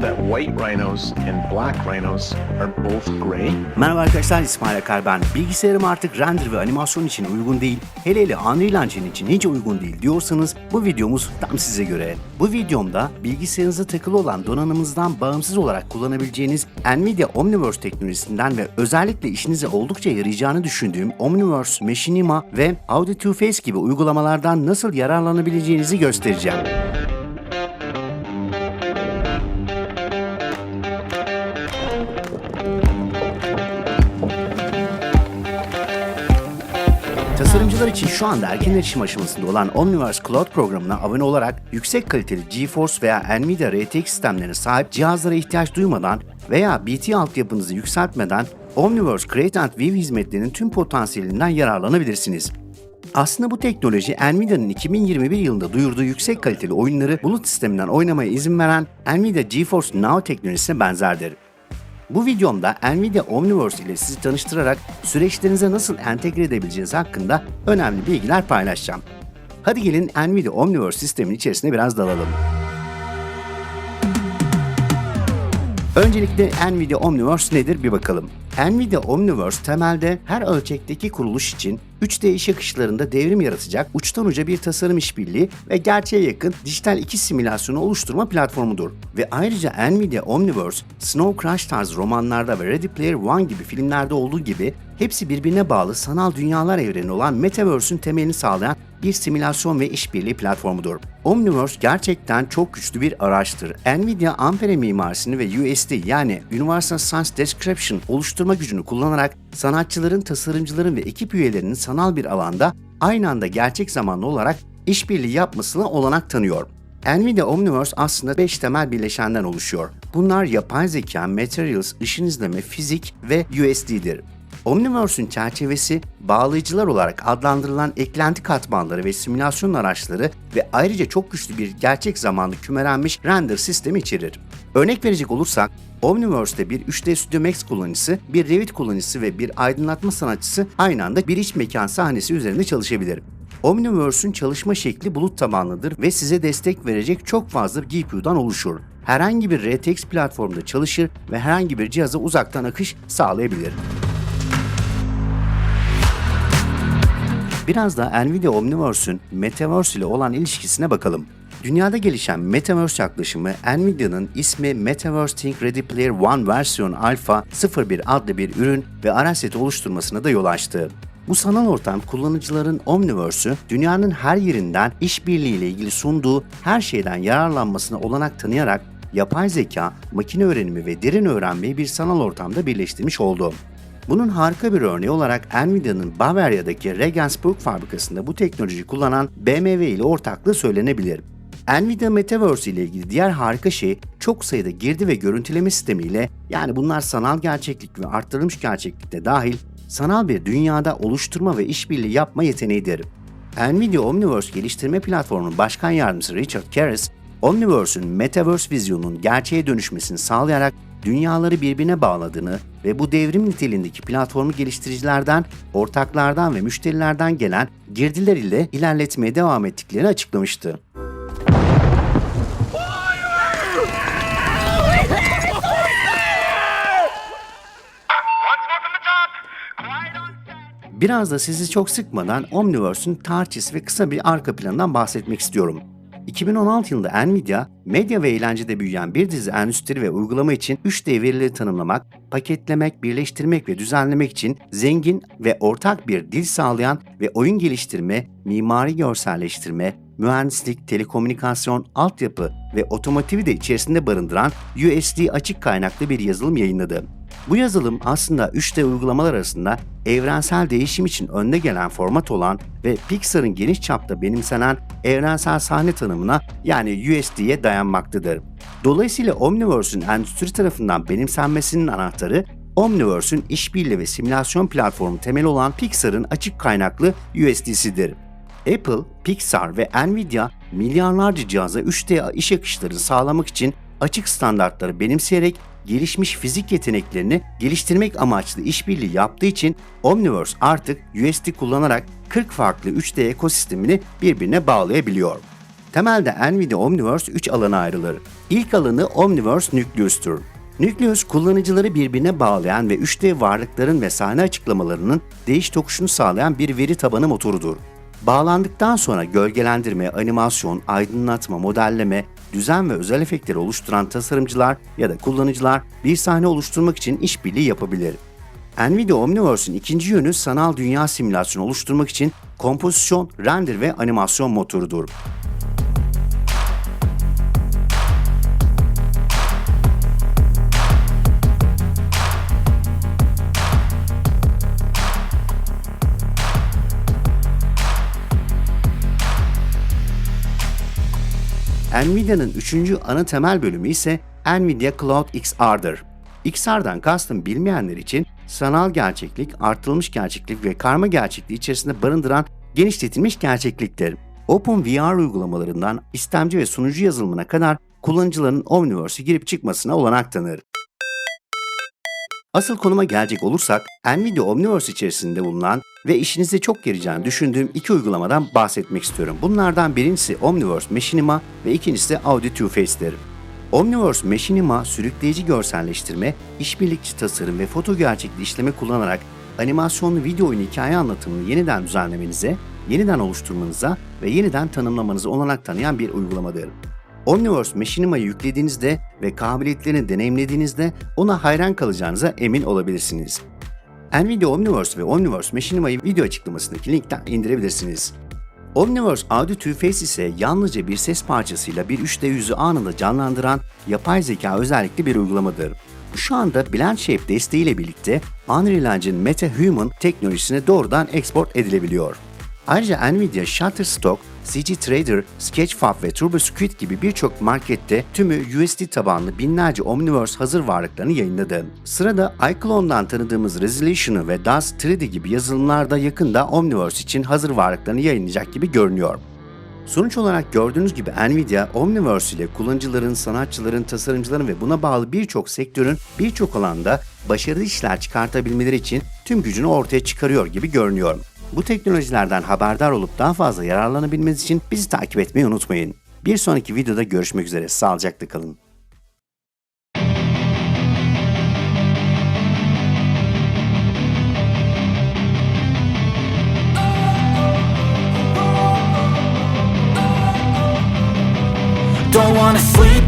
that white rhinos and black rhinos are both gray? Merhaba arkadaşlar İsmail Akar ben. Bilgisayarım artık render ve animasyon için uygun değil. Hele hele Unreal Engine için hiç uygun değil diyorsanız bu videomuz tam size göre. Bu videomda bilgisayarınıza takılı olan donanımınızdan bağımsız olarak kullanabileceğiniz Nvidia Omniverse teknolojisinden ve özellikle işinize oldukça yarayacağını düşündüğüm Omniverse Machinima ve Audio 2 Face gibi uygulamalardan nasıl yararlanabileceğinizi göstereceğim. Tasarımcılar için şu anda erken erişim aşamasında olan Omniverse Cloud programına abone olarak yüksek kaliteli GeForce veya Nvidia RTX sistemlerine sahip cihazlara ihtiyaç duymadan veya BT altyapınızı yükseltmeden Omniverse Create and View hizmetlerinin tüm potansiyelinden yararlanabilirsiniz. Aslında bu teknoloji Nvidia'nın 2021 yılında duyurduğu yüksek kaliteli oyunları bulut sisteminden oynamaya izin veren Nvidia GeForce Now teknolojisine benzerdir. Bu videomda Nvidia Omniverse ile sizi tanıştırarak süreçlerinize nasıl entegre edebileceğiniz hakkında önemli bilgiler paylaşacağım. Hadi gelin Nvidia Omniverse sistemin içerisine biraz dalalım. Öncelikle Nvidia Omniverse nedir bir bakalım. Nvidia Omniverse temelde her ölçekteki kuruluş için 3D iş akışlarında devrim yaratacak uçtan uca bir tasarım işbirliği ve gerçeğe yakın dijital 2 simülasyonu oluşturma platformudur. Ve ayrıca Nvidia Omniverse, Snow Crash tarzı romanlarda ve Ready Player One gibi filmlerde olduğu gibi hepsi birbirine bağlı sanal dünyalar evreni olan Metaverse'ün temelini sağlayan bir simülasyon ve işbirliği platformudur. Omniverse gerçekten çok güçlü bir araçtır. Nvidia Ampere mimarisini ve USD yani Universal Science Description oluşturma gücünü kullanarak sanatçıların, tasarımcıların ve ekip üyelerinin sanal bir alanda aynı anda gerçek zamanlı olarak işbirliği yapmasına olanak tanıyor. Nvidia Omniverse aslında 5 temel bileşenden oluşuyor. Bunlar yapay zeka, materials, ışın izleme, fizik ve USD'dir. Omniverse'ün çerçevesi bağlayıcılar olarak adlandırılan eklenti katmanları ve simülasyon araçları ve ayrıca çok güçlü bir gerçek zamanlı kümelenmiş render sistemi içerir. Örnek verecek olursak Omniverse'de bir 3D Studio Max kullanıcısı, bir Revit kullanıcısı ve bir aydınlatma sanatçısı aynı anda bir iç mekan sahnesi üzerinde çalışabilir. Omniverse'ün çalışma şekli bulut tabanlıdır ve size destek verecek çok fazla GPU'dan oluşur. Herhangi bir RTX platformda çalışır ve herhangi bir cihaza uzaktan akış sağlayabilir. Biraz da Nvidia Omniverse'ün Metaverse ile olan ilişkisine bakalım. Dünyada gelişen Metaverse yaklaşımı Nvidia'nın ismi Metaverse Think Ready Player One versiyon Alpha 01 adlı bir ürün ve araç seti oluşturmasına da yol açtı. Bu sanal ortam kullanıcıların Omniverse'ü dünyanın her yerinden işbirliği ile ilgili sunduğu her şeyden yararlanmasına olanak tanıyarak yapay zeka, makine öğrenimi ve derin öğrenmeyi bir sanal ortamda birleştirmiş oldu. Bunun harika bir örneği olarak Nvidia'nın Bavarya'daki Regensburg fabrikasında bu teknolojiyi kullanan BMW ile ortaklığı söylenebilir. Nvidia Metaverse ile ilgili diğer harika şey çok sayıda girdi ve görüntüleme sistemiyle yani bunlar sanal gerçeklik ve arttırılmış gerçeklikte dahil sanal bir dünyada oluşturma ve işbirliği yapma yeteneğidir. Nvidia Omniverse geliştirme platformunun başkan yardımcısı Richard Karras, Omniverse'ün Metaverse vizyonunun gerçeğe dönüşmesini sağlayarak dünyaları birbirine bağladığını ve bu devrim niteliğindeki platformu geliştiricilerden, ortaklardan ve müşterilerden gelen girdiler ile ilerletmeye devam ettiklerini açıklamıştı. Biraz da sizi çok sıkmadan Omniverse'ün tarihçesi ve kısa bir arka planından bahsetmek istiyorum. 2016 yılında Nvidia, medya ve eğlencede büyüyen bir dizi endüstri ve uygulama için 3D verileri tanımlamak, paketlemek, birleştirmek ve düzenlemek için zengin ve ortak bir dil sağlayan ve oyun geliştirme, mimari görselleştirme, mühendislik, telekomünikasyon, altyapı ve otomotivi de içerisinde barındıran USD açık kaynaklı bir yazılım yayınladı. Bu yazılım aslında 3D uygulamalar arasında evrensel değişim için önde gelen format olan ve Pixar'ın geniş çapta benimsenen evrensel sahne tanımına yani USD'ye dayanmaktadır. Dolayısıyla Omniverse'ün endüstri tarafından benimsenmesinin anahtarı Omniverse'ün işbirliği ve simülasyon platformu temeli olan Pixar'ın açık kaynaklı USD'sidir. Apple, Pixar ve Nvidia milyarlarca cihaza 3D iş akışlarını sağlamak için açık standartları benimseyerek gelişmiş fizik yeteneklerini geliştirmek amaçlı işbirliği yaptığı için Omniverse artık USD kullanarak 40 farklı 3D ekosistemini birbirine bağlayabiliyor. Temelde Nvidia Omniverse 3 alana ayrılır. İlk alanı Omniverse Nucleus'tur. Nucleus kullanıcıları birbirine bağlayan ve 3D varlıkların ve sahne açıklamalarının değiş tokuşunu sağlayan bir veri tabanı motorudur. Bağlandıktan sonra gölgelendirme, animasyon, aydınlatma, modelleme, düzen ve özel efektleri oluşturan tasarımcılar ya da kullanıcılar bir sahne oluşturmak için işbirliği yapabilir. Nvidia Omniverse'ün ikinci yönü sanal dünya simülasyonu oluşturmak için kompozisyon, render ve animasyon motorudur. Nvidia'nın üçüncü ana temel bölümü ise Nvidia Cloud XR'dır. XR'dan kastım bilmeyenler için sanal gerçeklik, artırılmış gerçeklik ve karma gerçekliği içerisinde barındıran genişletilmiş gerçekliktir. OpenVR uygulamalarından istemci ve sunucu yazılımına kadar kullanıcıların Omniverse'e girip çıkmasına olanak tanır. Asıl konuma gelecek olursak, Nvidia Omniverse içerisinde bulunan ve işinize çok yarayacağını düşündüğüm iki uygulamadan bahsetmek istiyorum. Bunlardan birincisi Omniverse Machinima ve ikincisi Audi Two Face'tir. Omniverse Machinima sürükleyici görselleştirme, işbirlikçi tasarım ve foto gerçekli işleme kullanarak animasyonlu video oyunu hikaye anlatımını yeniden düzenlemenize, yeniden oluşturmanıza ve yeniden tanımlamanıza olanak tanıyan bir uygulamadır. Omniverse Machinima'yı yüklediğinizde ve kabiliyetlerini deneyimlediğinizde ona hayran kalacağınıza emin olabilirsiniz. Nvidia Omniverse ve Omniverse Machinima'yı video açıklamasındaki linkten indirebilirsiniz. Omniverse Audio Two-Face ise yalnızca bir ses parçasıyla bir 3D yüzü anında canlandıran yapay zeka özellikli bir uygulamadır. Şu anda Blend Shape desteğiyle birlikte Unreal Engine MetaHuman teknolojisine doğrudan export edilebiliyor. Ayrıca Nvidia Shutterstock, CG Trader, Sketchfab ve TurboSquid gibi birçok markette tümü USD tabanlı binlerce Omniverse hazır varlıklarını yayınladı. Sırada iClone'dan tanıdığımız Resolution'ı ve DAZ 3D gibi yazılımlarda yakında Omniverse için hazır varlıklarını yayınlayacak gibi görünüyor. Sonuç olarak gördüğünüz gibi Nvidia Omniverse ile kullanıcıların, sanatçıların, tasarımcıların ve buna bağlı birçok sektörün birçok alanda başarılı işler çıkartabilmeleri için tüm gücünü ortaya çıkarıyor gibi görünüyor. Bu teknolojilerden haberdar olup daha fazla yararlanabilmeniz için bizi takip etmeyi unutmayın. Bir sonraki videoda görüşmek üzere. Sağlıcakla kalın. Don't wanna sleep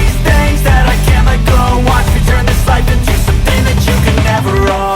watch me turn this life into something that you can never own.